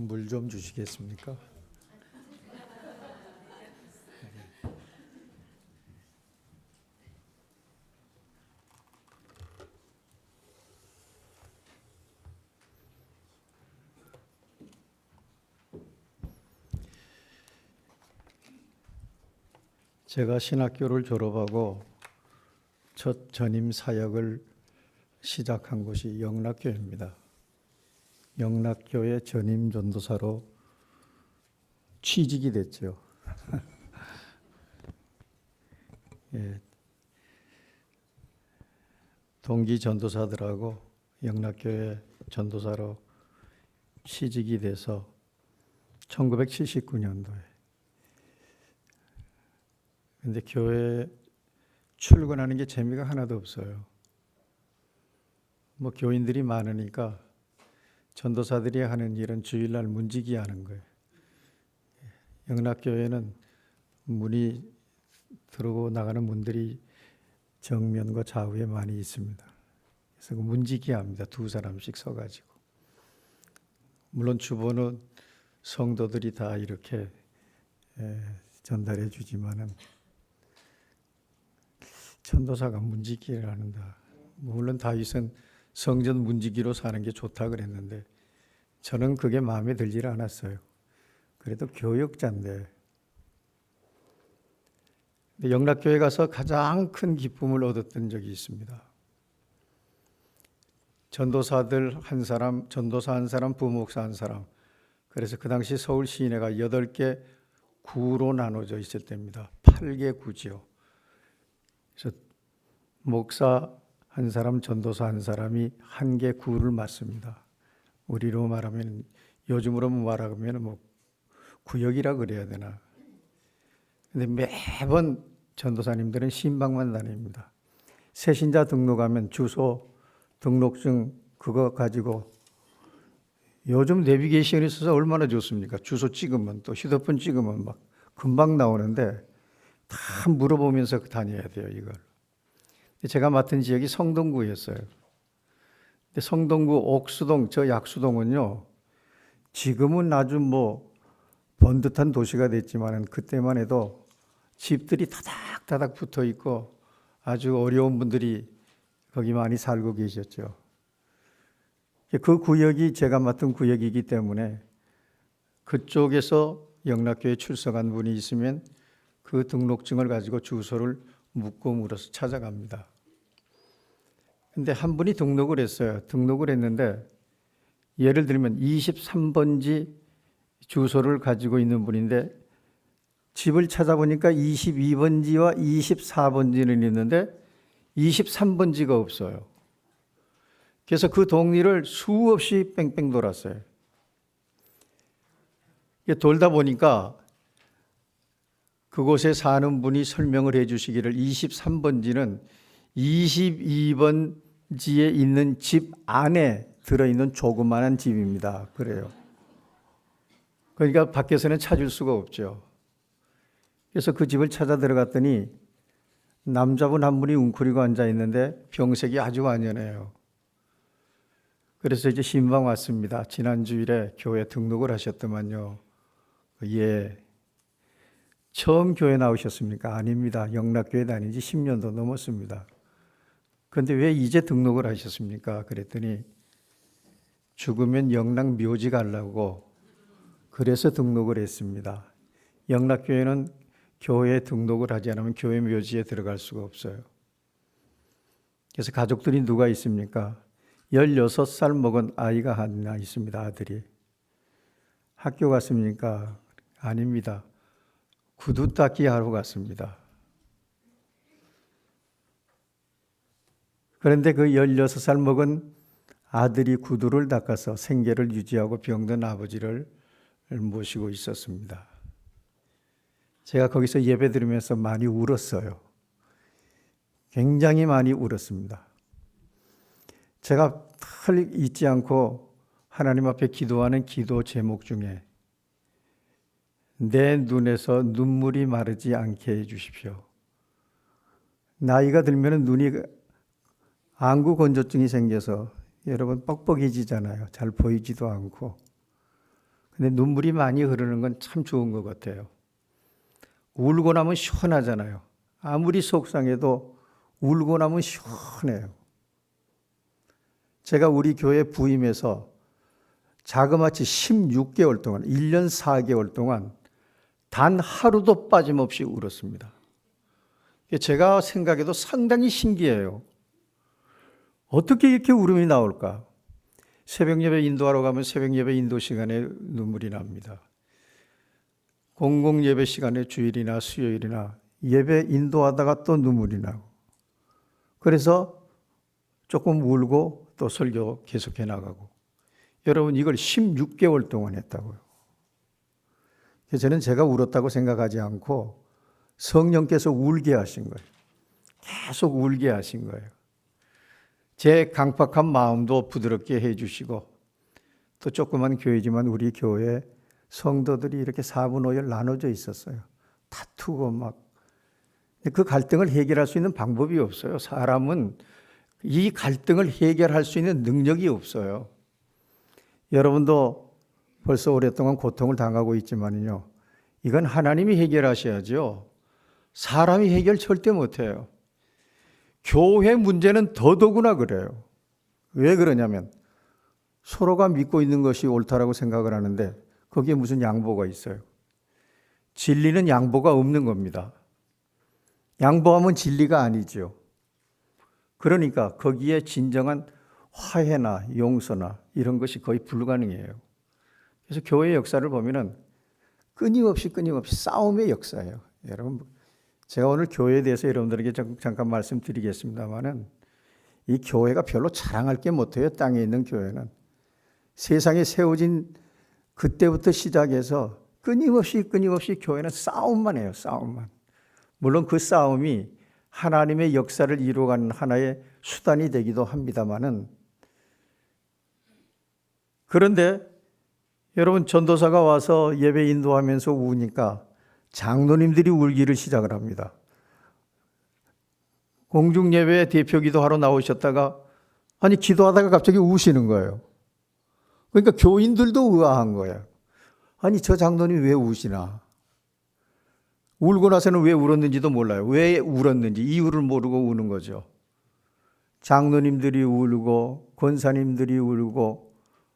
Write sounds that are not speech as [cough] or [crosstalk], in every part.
물 좀 주시겠습니까? 제가 신학교를 졸업하고 첫 전임 사역을 시작한 곳이 영락교회입니다. 영락교회 전임 전도사로 취직이 됐죠. [laughs] 예. 동기 전도사들하고 영락교회 전도사로 취직이 돼서 1979년도에 근데 교회 출근하는 게 재미가 하나도 없어요. 뭐 교인들이 많으니까 전도사들이 하는 일은 주일날 문지기 하는 거예요. 영락교회는 문이 들어오고 나가는 문들이 정면과 좌우에 많이 있습니다. 그래서 그 문지기 합니다. 두 사람씩 서가지고. 물론 주보는 성도들이 다 이렇게 에, 전달해 주지만은 전도사가 문지기를 하는다. 물론 다윗은 성전 문지기로 사는 게 좋다 그랬는데 저는 그게 마음에 들질 않았어요. 그래도 교역자인데 영락교회 가서 가장 큰 기쁨을 얻었던 적이 있습니다. 전도사들 한 사람, 전도사 한 사람, 부목사 한 사람. 그래서 그 당시 서울 시내가 여덟 개 구로 나눠져 있을 때입니다. 8개 구지요. 그래서 목사 한 사람, 전도사 한 사람이 한 개 구를 맡습니다. 우리로 말하면 요즘으로 말하면 뭐 구역이라 그래야 되나. 근데 매번 전도사님들은 신방만 다닙니다. 새신자 등록하면 주소, 등록증 그거 가지고 요즘 내비게이션이 있어서 얼마나 좋습니까? 주소 찍으면 또 휴대폰 찍으면 막 금방 나오는데 다 물어보면서 다녀야 돼요, 이걸. 제가 맡은 지역이 성동구였어요. 근데 성동구 옥수동, 저 약수동은요, 지금은 아주 뭐 번듯한 도시가 됐지만은 그때만 해도 집들이 다닥다닥 붙어 있고 아주 어려운 분들이 거기 많이 살고 계셨죠. 그 구역이 제가 맡은 구역이기 때문에 그쪽에서 영락교에 출석한 분이 있으면 그 등록증을 가지고 주소를 물어서 찾아갑니다. 근데 한 분이 등록을 했어요. 등록을 했는데 예를 들면 23번지 주소를 가지고 있는 분인데 집을 찾아보니까 22번지와 24번지는 있는데 23번지가 없어요. 그래서 그 동리를 수없이 뺑뺑 돌았어요. 돌다 보니까 그곳에 사는 분이 설명을 해 주시기를 23번지는 22번지에 있는 집 안에 들어있는 조그마한 집입니다. 그래요. 그러니까 밖에서는 찾을 수가 없죠. 그래서 그 집을 찾아 들어갔더니 남자분 한 분이 웅크리고 앉아 있는데 병색이 아주 완연해요. 그래서 이제 신방 왔습니다. 지난 주일에 교회 등록을 하셨더만요. 예. 처음 교회 나오셨습니까? 아닙니다. 영락교회 다닌 지 10년도 넘었습니다. 그런데 왜 이제 등록을 하셨습니까? 그랬더니 죽으면 영락 묘지 가려고 그래서 등록을 했습니다. 영락교회는 교회에 등록을 하지 않으면 교회 묘지에 들어갈 수가 없어요. 그래서 가족들이 누가 있습니까? 16살 먹은 아이가 하나 있습니다. 아들이. 학교 갔습니까? 아닙니다. 구두 닦기 하러 갔습니다. 그런데 그 16살 먹은 아들이 구두를 닦아서 생계를 유지하고 병든 아버지를 모시고 있었습니다. 제가 거기서 예배 드리면서 많이 울었어요. 굉장히 많이 울었습니다. 제가 털 잊지 않고 하나님 앞에 기도하는 기도 제목 중에 내 눈에서 눈물이 마르지 않게 해 주십시오. 나이가 들면 눈이 안구 건조증이 생겨서 여러분 뻑뻑해지잖아요. 잘 보이지도 않고. 근데 눈물이 많이 흐르는 건 참 좋은 것 같아요. 울고 나면 시원하잖아요. 아무리 속상해도 울고 나면 시원해요. 제가 우리 교회 부임해서 자그마치 16개월 동안, 1년 4개월 동안 단 하루도 빠짐없이 울었습니다. 제가 생각해도 상당히 신기해요. 어떻게 이렇게 울음이 나올까? 새벽 예배 인도하러 가면 새벽 예배 인도 시간에 눈물이 납니다. 공공 예배 시간에 주일이나 수요일이나 예배 인도하다가 또 눈물이 나고. 그래서 조금 울고 또 설교 계속해 나가고. 여러분 이걸 16개월 동안 했다고요. 저는 제가 울었다고 생각하지 않고 성령께서 울게 하신 거예요. 계속 울게 하신 거예요. 제 강팍한 마음도 부드럽게 해주시고 또 조그만 교회지만 우리 교회 성도들이 이렇게 4분 5열 나눠져 있었어요. 다투고 막. 그 갈등을 해결할 수 있는 방법이 없어요. 사람은 이 갈등을 해결할 수 있는 능력이 없어요. 여러분도 벌써 오랫동안 고통을 당하고 있지만요. 이건 하나님이 해결하셔야죠. 사람이 해결 절대 못해요. 교회 문제는 더더구나 그래요. 왜 그러냐면 서로가 믿고 있는 것이 옳다라고 생각을 하는데 거기에 무슨 양보가 있어요. 진리는 양보가 없는 겁니다. 양보하면 진리가 아니죠. 그러니까 거기에 진정한 화해나 용서나 이런 것이 거의 불가능해요. 그래서 교회 역사를 보면은 끊임없이 끊임없이 싸움의 역사예요. 여러분 제가 오늘 교회에 대해서 여러분들에게 잠깐 말씀드리겠습니다만은 이 교회가 별로 자랑할 게 못해요. 땅에 있는 교회는 세상에 세워진 그때부터 시작해서 끊임없이 끊임없이 교회는 싸움만 해요. 싸움만. 물론 그 싸움이 하나님의 역사를 이루어가는 하나의 수단이 되기도 합니다만은 그런데 여러분 전도사가 와서 예배 인도하면서 우니까 장로님들이 울기를 시작을 합니다. 공중 예배 대표 기도하러 나오셨다가 아니 기도하다가 갑자기 우시는 거예요. 그러니까 교인들도 의아한 거예요. 아니 저 장로님 왜 우시나? 울고 나서는 왜 울었는지도 몰라요. 왜 울었는지 이유를 모르고 우는 거죠. 장로님들이 울고 권사님들이 울고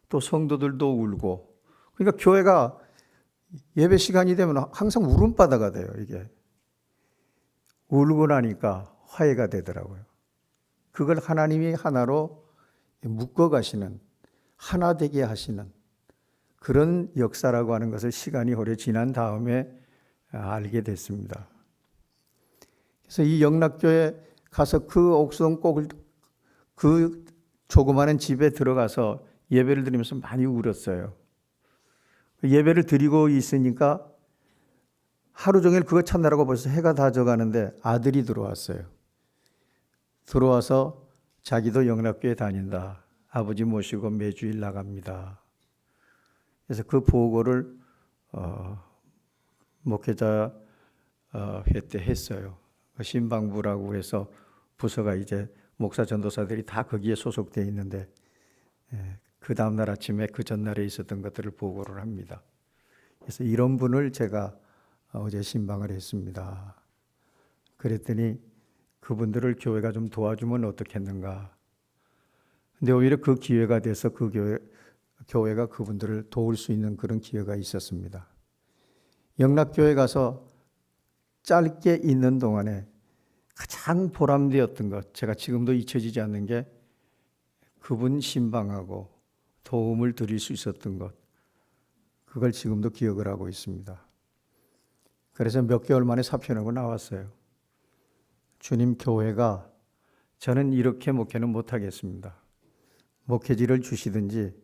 또 성도들도 울고 그러니까 교회가 예배 시간이 되면 항상 울음바다가 돼요, 이게. 울고 나니까 화해가 되더라고요. 그걸 하나님이 하나로 묶어 가시는, 하나 되게 하시는 그런 역사라고 하는 것을 시간이 오래 지난 다음에 알게 됐습니다. 그래서 이 영락교에 가서 그 옥성 꼭을 그 조그마한 집에 들어가서 예배를 드리면서 많이 울었어요. 예배를 드리고 있으니까 하루 종일 그거 찾느라고 벌써 해가 다 져가는데 아들이 들어왔어요. 들어와서 자기도 영락교에 다닌다. 아버지 모시고 매주일 나갑니다. 그래서 그 보고를 어, 목회자 어, 회때 했어요. 그 신방부라고 해서 부서가 이제 목사 전도사들이 다 거기에 소속되어 있는데 예, 그 다음날 아침에 그 전날에 있었던 것들을 보고를 합니다. 그래서 이런 분을 제가 어제 신방을 했습니다. 그랬더니 그분들을 교회가 좀 도와주면 어떻겠는가. 근데 오히려 그 기회가 돼서 그 교회, 교회가 그분들을 도울 수 있는 그런 기회가 있었습니다. 영락교회 가서 짧게 있는 동안에 가장 보람되었던 것, 제가 지금도 잊혀지지 않는 게 그분 신방하고 도움을 드릴 수 있었던 것, 그걸 지금도 기억을 하고 있습니다. 그래서 몇 개월 만에 사표내고 나왔어요. 주님 교회가 저는 이렇게 목회는 못하겠습니다. 목회지를 주시든지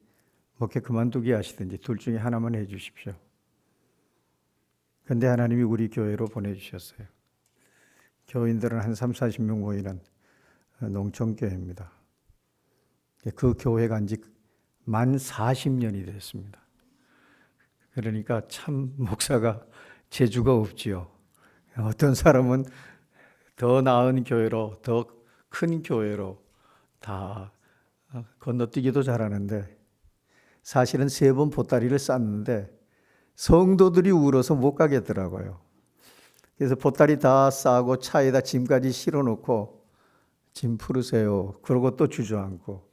목회 그만두게 하시든지 둘 중에 하나만 해 주십시오. 근데 하나님이 우리 교회로 보내주셨어요. 교인들은 한 3, 40명 모이는 농촌교회입니다. 그 교회 간지 만 40년이 됐습니다. 그러니까 참 목사가 재주가 없지요. 어떤 사람은 더 나은 교회로, 더 큰 교회로 다 건너뛰기도 잘하는데 사실은 세 번 보따리를 쌌는데 성도들이 울어서 못 가겠더라고요. 그래서 보따리 다 싸고 차에다 짐까지 실어 놓고 짐 풀으세요. 그러고 또 주저앉고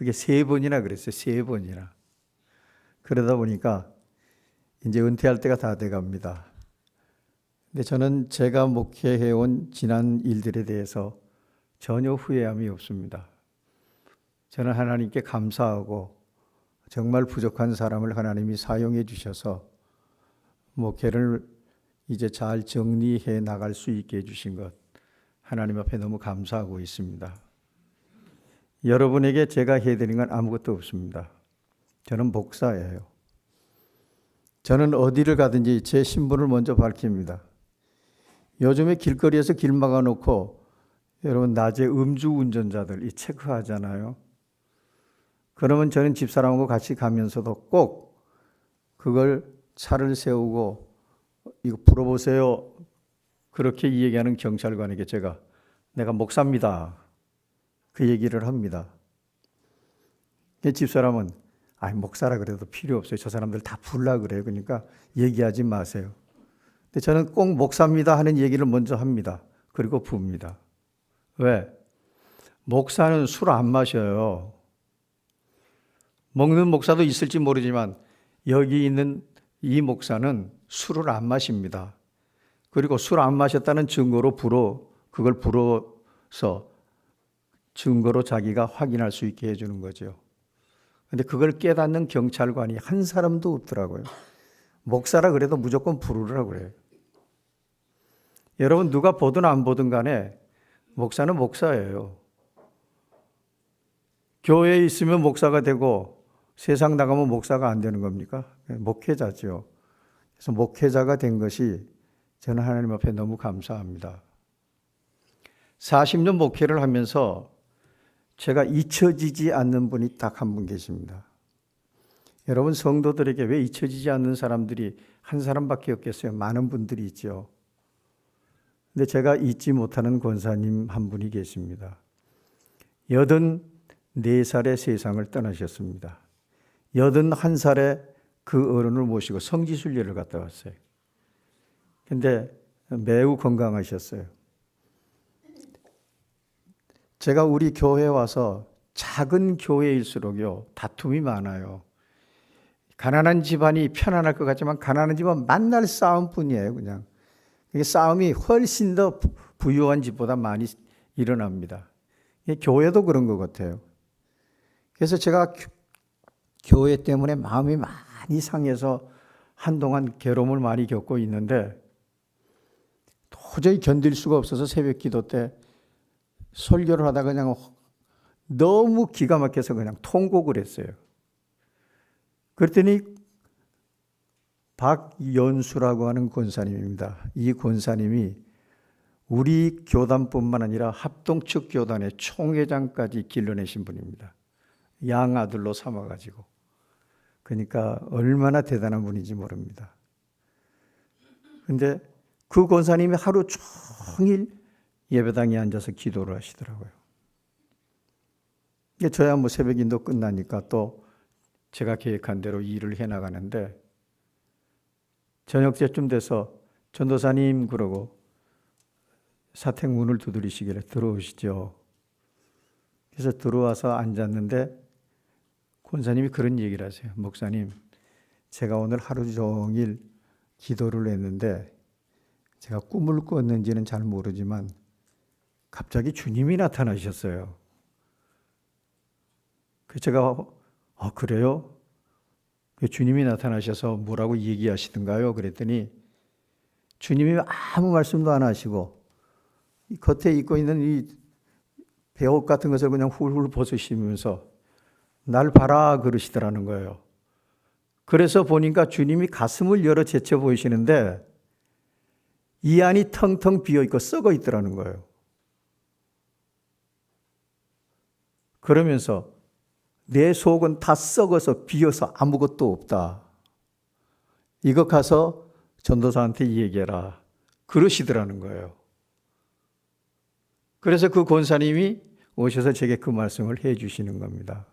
그게 세 번이나 그랬어요. 세 번이나. 그러다 보니까 이제 은퇴할 때가 다 돼 갑니다. 근데 저는 제가 목회해 온 지난 일들에 대해서 전혀 후회함이 없습니다. 저는 하나님께 감사하고 정말 부족한 사람을 하나님이 사용해 주셔서 목회를 이제 잘 정리해 나갈 수 있게 해 주신 것 하나님 앞에 너무 감사하고 있습니다. 여러분에게 제가 해드린 건 아무것도 없습니다. 저는 목사예요. 저는 어디를 가든지 제 신분을 먼저 밝힙니다. 요즘에 길거리에서 길 막아놓고 여러분 낮에 음주 운전자들 이 체크하잖아요. 그러면 저는 집사람하고 같이 가면서도 꼭 그걸 차를 세우고 이거 불어보세요. 그렇게 얘기하는 경찰관에게 제가 내가 목사입니다. 그 얘기를 합니다. 그 집사람은 아니 목사라 그래도 필요 없어요. 저 사람들 다 불라 그래요. 그러니까 얘기하지 마세요. 근데 저는 꼭 목사입니다 하는 얘기를 먼저 합니다. 그리고 부읍니다. 왜? 목사는 술 안 마셔요. 먹는 목사도 있을지 모르지만 여기 있는 이 목사는 술을 안 마십니다. 그리고 술 안 마셨다는 증거로 불어 그걸 불어서 증거로 자기가 확인할 수 있게 해주는 거죠. 근데 그걸 깨닫는 경찰관이 한 사람도 없더라고요. 목사라 그래도 무조건 부르라 그래요. 여러분 누가 보든 안 보든 간에 목사는 목사예요. 교회에 있으면 목사가 되고 세상 나가면 목사가 안 되는 겁니까? 목회자죠. 그래서 목회자가 된 것이 저는 하나님 앞에 너무 감사합니다. 40년 목회를 하면서 제가 잊혀지지 않는 분이 딱 한 분 계십니다. 여러분 성도들에게 왜 잊혀지지 않는 사람들이 한 사람밖에 없겠어요? 많은 분들이 있죠. 근데 제가 잊지 못하는 권사님 한 분이 계십니다. 여든 네 살에 세상을 떠나셨습니다. 여든 한 살에 그 어른을 모시고 성지순례를 갔다 왔어요. 근데 매우 건강하셨어요. 제가 우리 교회에 와서 작은 교회일수록요, 다툼이 많아요. 가난한 집안이 편안할 것 같지만 가난한 집안 만날 싸움뿐이에요, 그냥. 이게 싸움이 훨씬 더 부유한 집보다 많이 일어납니다. 교회도 그런 것 같아요. 그래서 제가 교회 때문에 마음이 많이 상해서 한동안 괴로움을 많이 겪고 있는데 도저히 견딜 수가 없어서 새벽 기도 때 설교를 하다가 그냥 너무 기가 막혀서 그냥 통곡을 했어요. 그랬더니 박연수라고 하는 권사님입니다. 이 권사님이 우리 교단뿐만 아니라 합동측 교단의 총회장까지 길러내신 분입니다. 양아들로 삼아가지고. 그러니까 얼마나 대단한 분인지 모릅니다. 근데 그 권사님이 하루 종일 예배당에 앉아서 기도를 하시더라고요. 저야 뭐 새벽 인도 끝나니까 또 제가 계획한 대로 일을 해 나가는데 저녁 때쯤 돼서 전도사님 그러고 사택 문을 두드리시길래 들어오시죠. 그래서 들어와서 앉았는데 권사님이 그런 얘기를 하세요. 목사님, 제가 오늘 하루 종일 기도를 했는데 제가 꿈을 꿨는지는 잘 모르지만 갑자기 주님이 나타나셨어요. 그 제가 어 그래요? 그 주님이 나타나셔서 뭐라고 얘기하시던가요? 그랬더니 주님이 아무 말씀도 안 하시고 겉에 입고 있는 이 배옷 같은 것을 그냥 훌훌 벗으시면서 날 봐라 그러시더라는 거예요. 그래서 보니까 주님이 가슴을 열어 제쳐 보이시는데 이 안이 텅텅 비어 있고 썩어 있더라는 거예요. 그러면서 내 속은 다 썩어서 비어서 아무것도 없다. 이거 가서 전도사한테 얘기해라. 그러시더라는 거예요. 그래서 그 권사님이 오셔서 제게 그 말씀을 해 주시는 겁니다.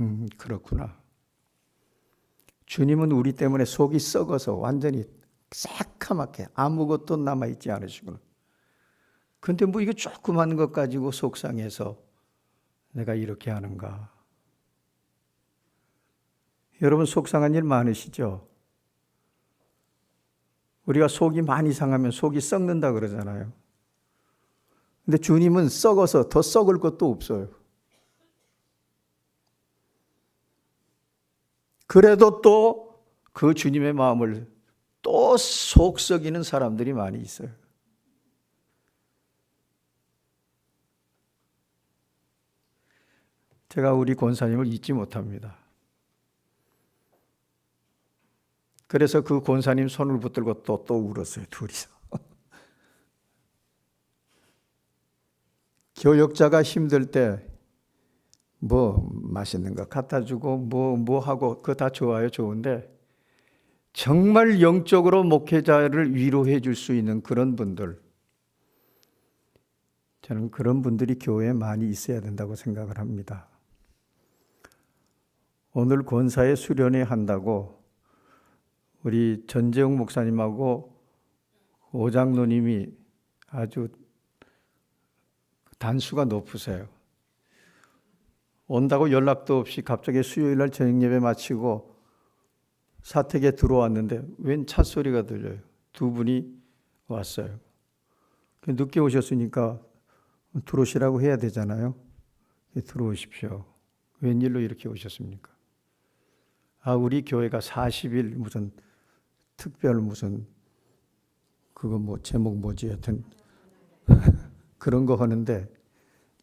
음, 그렇구나. 주님은 우리 때문에 속이 썩어서 완전히 새카맣게 아무것도 남아있지 않으시구나. 근데 뭐 이거 조그만 것 가지고 속상해서 내가 이렇게 하는가. 여러분 속상한 일 많으시죠? 우리가 속이 많이 상하면 속이 썩는다 그러잖아요. 근데 주님은 썩어서 더 썩을 것도 없어요. 그래도 또 그 주님의 마음을 또 속 썩이는 사람들이 많이 있어요. 제가 우리 권사님을 잊지 못합니다. 그래서 그 권사님 손을 붙들고 또, 또 울었어요, 둘이서. [laughs] 교역자가 힘들 때, 뭐, 맛있는 거 갖다 주고, 뭐, 뭐 하고, 그거 다 좋아요, 좋은데, 정말 영적으로 목회자를 위로해 줄 수 있는 그런 분들, 저는 그런 분들이 교회에 많이 있어야 된다고 생각을 합니다. 오늘 권사의 수련회 한다고 우리 전재웅 목사님하고 오장로님이 아주 단수가 높으세요. 온다고 연락도 없이 갑자기 수요일 날 저녁 예배 마치고 사택에 들어왔는데 웬 찻소리가 들려요. 두 분이 왔어요. 늦게 오셨으니까 들어오시라고 해야 되잖아요. 들어오십시오. 웬일로 이렇게 오셨습니까? 아, 우리 교회가 40일 무슨 특별 무슨 그거 뭐 제목 뭐지 하여튼 [laughs] 그런 거 하는데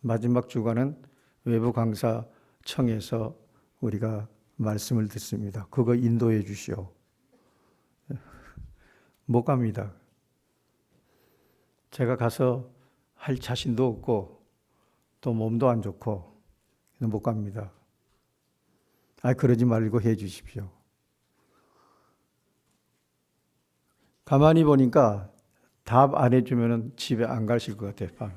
마지막 주간은 외부 강사 청에서 우리가 말씀을 듣습니다. 그거 인도해 주시오. [laughs] 못 갑니다. 제가 가서 할 자신도 없고 또 몸도 안 좋고 못 갑니다. 아 그러지 말고 해 주십시오. 가만히 보니까 답 안 해주면 집에 안 가실 것 같아요. 밤.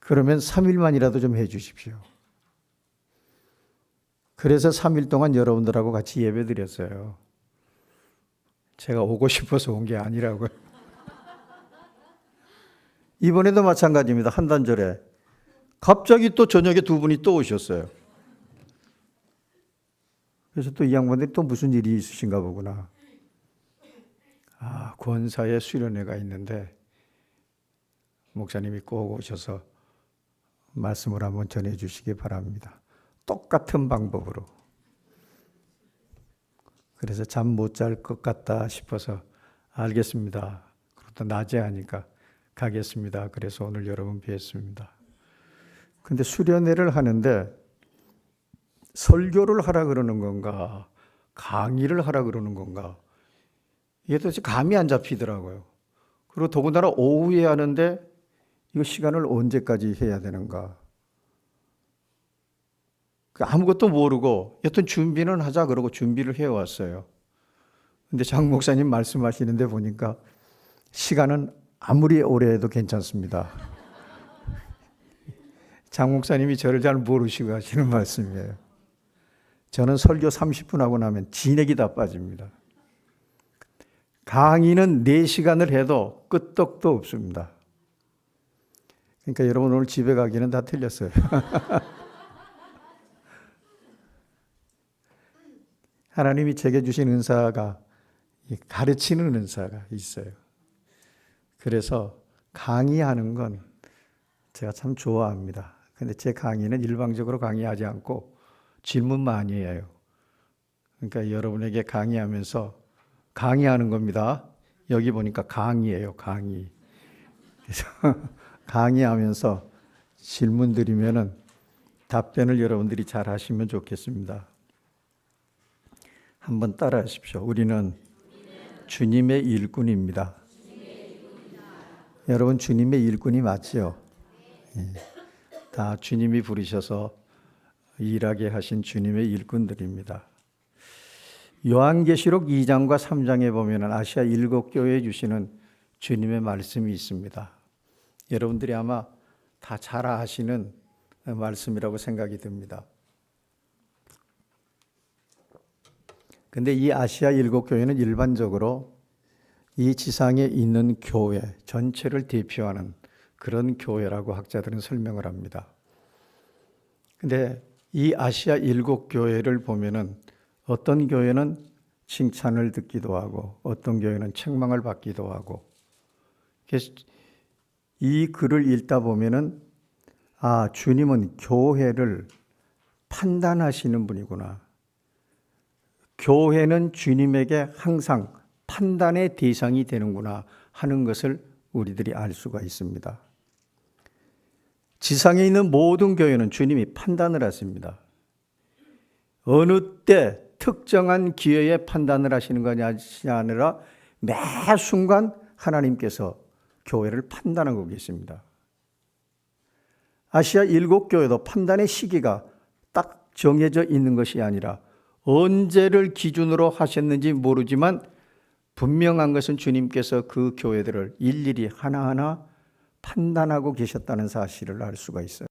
그러면 3일만이라도 좀 해 주십시오. 그래서 3일 동안 여러분들하고 같이 예배 드렸어요. 제가 오고 싶어서 온 게 아니라고요. [laughs] 이번에도 마찬가지입니다. 한단절에. 갑자기 또 저녁에 두 분이 또 오셨어요. 그래서 또 이 양반들이 또 무슨 일이 있으신가 보구나. 아, 권사의 수련회가 있는데 목사님이 꼭 오셔서 말씀을 한번 전해 주시기 바랍니다. 똑같은 방법으로. 그래서 잠 못 잘 것 같다 싶어서 알겠습니다. 그것도 낮에 하니까 가겠습니다. 그래서 오늘 여러분 뵙습니다. 근데 수련회를 하는데 설교를 하라 그러는 건가, 강의를 하라 그러는 건가, 이게 도대체 감이 안 잡히더라고요. 그리고 더군다나 오후에 하는데 이거 시간을 언제까지 해야 되는가. 그 아무것도 모르고 여튼 준비는 하자 그러고 준비를 해왔어요. 근데 장 목사님 말씀하시는데 보니까 시간은 아무리 오래 해도 괜찮습니다. 장 목사님이 저를 잘 모르시고 하시는 [laughs] 말씀이에요. 저는 설교 30분 하고 나면 진액이 다 빠집니다. 강의는 4시간을 해도 끄떡도 없습니다. 그러니까 여러분 오늘 집에 가기는 다 틀렸어요. [laughs] 하나님이 제게 주신 은사가 가르치는 은사가 있어요. 그래서 강의하는 건 제가 참 좋아합니다. 근데 제 강의는 일방적으로 강의하지 않고 질문 많이 해요. 그러니까 여러분에게 강의하면서 강의하는 겁니다. 여기 보니까 강의예요, 강의. 그래서 [laughs] 강의하면서 질문 드리면은 답변을 여러분들이 잘 하시면 좋겠습니다. 한번 따라 하십시오. 우리는 주님의 일꾼입니다. 여러분 주님의 일꾼이 맞지요? 예. 다 주님이 부르셔서 일하게 하신 주님의 일꾼들입니다. 요한계시록 2장과 3장에 보면 아시아 일곱 교회에 주시는 주님의 말씀이 있습니다. 여러분들이 아마 다 잘 아시는 말씀이라고 생각이 듭니다. 근데 이 아시아 일곱 교회는 일반적으로 이 지상에 있는 교회 전체를 대표하는 그런 교회라고 학자들은 설명을 합니다. 근데 이 아시아 일곱 교회를 보면은 어떤 교회는 칭찬을 듣기도 하고 어떤 교회는 책망을 받기도 하고 이 글을 읽다 보면은 아 주님은 교회를 판단하시는 분이구나. 교회는 주님에게 항상 판단의 대상이 되는구나 하는 것을 우리들이 알 수가 있습니다. 지상에 있는 모든 교회는 주님이 판단을 하십니다. 어느 때 특정한 기회에 판단을 하시는 것이 아니라 매 순간 하나님께서 교회를 판단하고 계십니다. 아시아 일곱 교회도 판단의 시기가 딱 정해져 있는 것이 아니라 언제를 기준으로 하셨는지 모르지만 분명한 것은 주님께서 그 교회들을 일일이 하나하나 판단하고 계셨다는 사실을 알 수가 있어요.